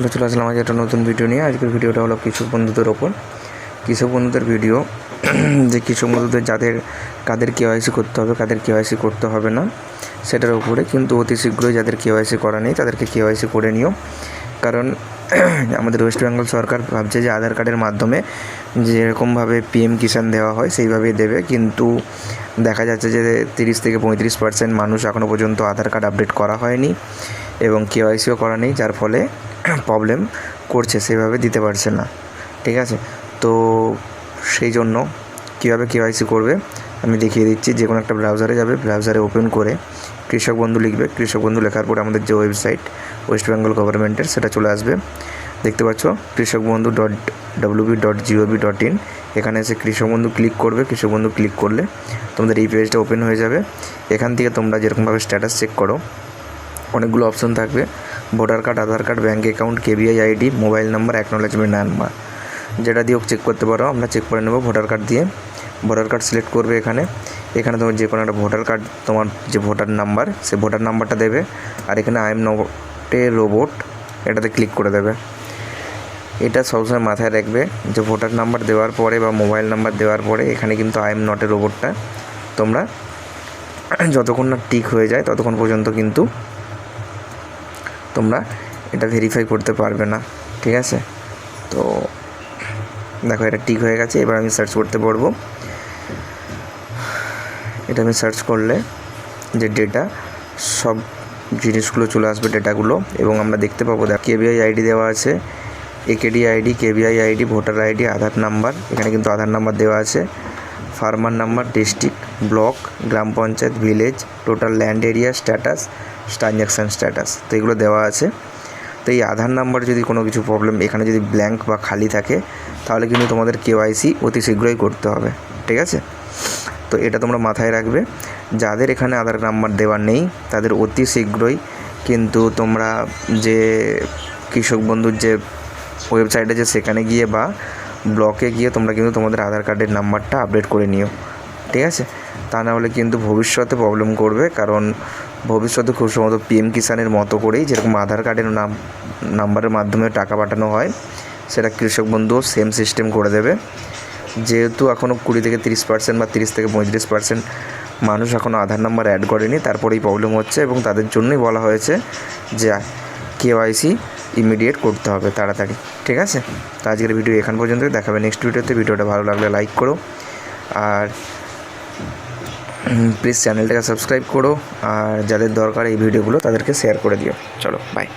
চলে চলে আসলাম আজ একটা নতুন ভিডিও নিয়ে। আজকের ভিডিওটা হলো কৃষক বন্ধুদের ওপর। কৃষক বন্ধুদের ভিডিও যে কৃষক বন্ধুদের যাদের, কাদের কেওয়াইসি করতে হবে, কাদের কেওয়াইসি করতে হবে না, সেটার উপরে। কিন্তু অতি শীঘ্রই যাদের কেওয়াইসি করা নেই, তাদেরকে কেওয়াইসি করে নিও। কারণ আমাদের ওয়েস্ট বেঙ্গল সরকার ভাবছে যে আধার কার্ডের মাধ্যমে যেরকমভাবে পিএম কিষাণ দেওয়া হয়, সেইভাবেই দেবে। কিন্তু দেখা যাচ্ছে যে তিরিশ থেকে পঁয়ত্রিশ পার্সেন্ট মানুষ এখনও পর্যন্ত আধার কার্ড আপডেট করা হয়নি এবং কেওয়াইসিও করা নেই। যার ফলে প্রবলেম করছে, সেভাবে দিতে পারছে না। ঠিক আছে? তো সেই জন্য কীভাবে কেওয়াইসি করবে, আমি দেখিয়ে দিচ্ছি। যে কোনো একটা ব্রাউজারে যাবে ব্রাউজারে ওপেন করে কৃষক বন্ধু লিখবে। কৃষক বন্ধু লেখার পরে আমাদের যে ওয়েবসাইট ওয়েস্ট বেঙ্গল গভর্নমেন্টের সেটা চলে আসবে। দেখতে পাচ্ছ? Krishak Bandhu dot WB dot gov dot in এখানে এসে কৃষক বন্ধু ক্লিক করবে। কৃষক বন্ধু ক্লিক করলে তোমাদের এই পেজটা ওপেন হয়ে যাবে। এখান থেকে তোমরা যেরকমভাবে স্ট্যাটাস চেক করো, অনেকগুলো অপশন থাকবে। Voter card, Aadhaar card bank account KBI ID mobile number acknowledgement number যেটা দিয়েও চেক করতে পারো, আমরা চেক করে নেব ভোটার কার্ড দিয়ে। ভোটার কার্ড সিলেক্ট করবে এখানে। এখানে তোমার যে কোনো একটা ভোটার কার্ড, তোমার যে ভোটার নাম্বার সে ভোটার নাম্বারটা দেবে। আর এখানে আই এম নটে রোবট এটাতে ক্লিক করে দেবে। এটা সবসময় মাথায় রাখবে যে ভোটার নাম্বার দেওয়ার পরে বা মোবাইল নাম্বার দেওয়ার পরে এখানে কিন্তু আই এম নট রোবটটা তোমরা যতক্ষণ না টিক হয়ে যায় ততক্ষণ পর্যন্ত কিন্তু তোমরা এটা ভেরিফাই করতে পারবে না, ঠিক আছে? তো দেখো এটা ঠিক হয়ে গেছে, এবার আমি সার্চ করতে পারব এটা আমি সার্চ করলে যে ডেটা সব জিনিসগুলো চলে আসবে ডেটাগুলো এবং আমরা দেখতে পাবো দেখ কেবিআই আইডি দেওয়া আছে AKD ID KBI ID voter ID Aadhaar number, এখানে কিন্তু আধার নাম্বার দেওয়া আছে ফার্মার নাম্বার ডিস্ট্রিক্ট ব্লক গ্রাম panchayat village total land area status transaction status তো এগুলো দেওয়া আছে। তো এই আধার নাম্বার যদি কোনো কিছু প্রবলেম এখানে যদি ব্ল্যাঙ্ক বা খালি থাকে, তাহলে কিন্তু তোমাদের কেওয়াইসি অতি শীঘ্রই করতে হবে। ঠিক আছে? তো এটা তোমরা মাথায় রাখবে। যাদের এখানে আধার নাম্বার দেওয়া নেই, তাদের অতি শীঘ্রই কিন্তু তোমরা যে কৃষক বন্ধুর যে ওয়েবসাইট আছে, সেখানে গিয়ে বা ব্লকে গিয়ে তোমরা কিন্তু তোমাদের আধার কার্ডের নাম্বারটা আপডেট করে নিও। ঠিক আছে? তা না হলে কিন্তু ভবিষ্যতে প্রবলেম করবে, কারণ ভবিষ্যতে খুব সম্ভবত পিএম কিষানের মতো করেই যেরকম আধার কার্ডের নাম, নাম্বারের মাধ্যমে টাকা পাঠানো হয়, সেটা কৃষক বন্ধুও সেম সিস্টেম করে দেবে। যেহেতু এখনও কুড়ি থেকে তিরিশ পার্সেন্ট বা তিরিশ থেকে পঁয়ত্রিশ পার্সেন্ট মানুষ এখনও আধার নাম্বার অ্যাড করেনি, তারপরেই প্রবলেম হচ্ছে এবং তাদের জন্যই বলা হয়েছে যে কেওয়াইসি ইমিডিয়েট করতে হবে তাড়াতাড়ি। ঠিক আছে? তো আজকের ভিডিও এখান পর্যন্ত দেখাবে নেক্সট ভিডিওতে ভিডিওটা ভালো লাগলে লাইক করো। আর প্লিজ চ্যানেলটাকে সাবস্ক্রাইব করো, আর যাদের দরকার এই ভিডিওগুলো তাদেরকে শেয়ার করে দিও। চলো বাই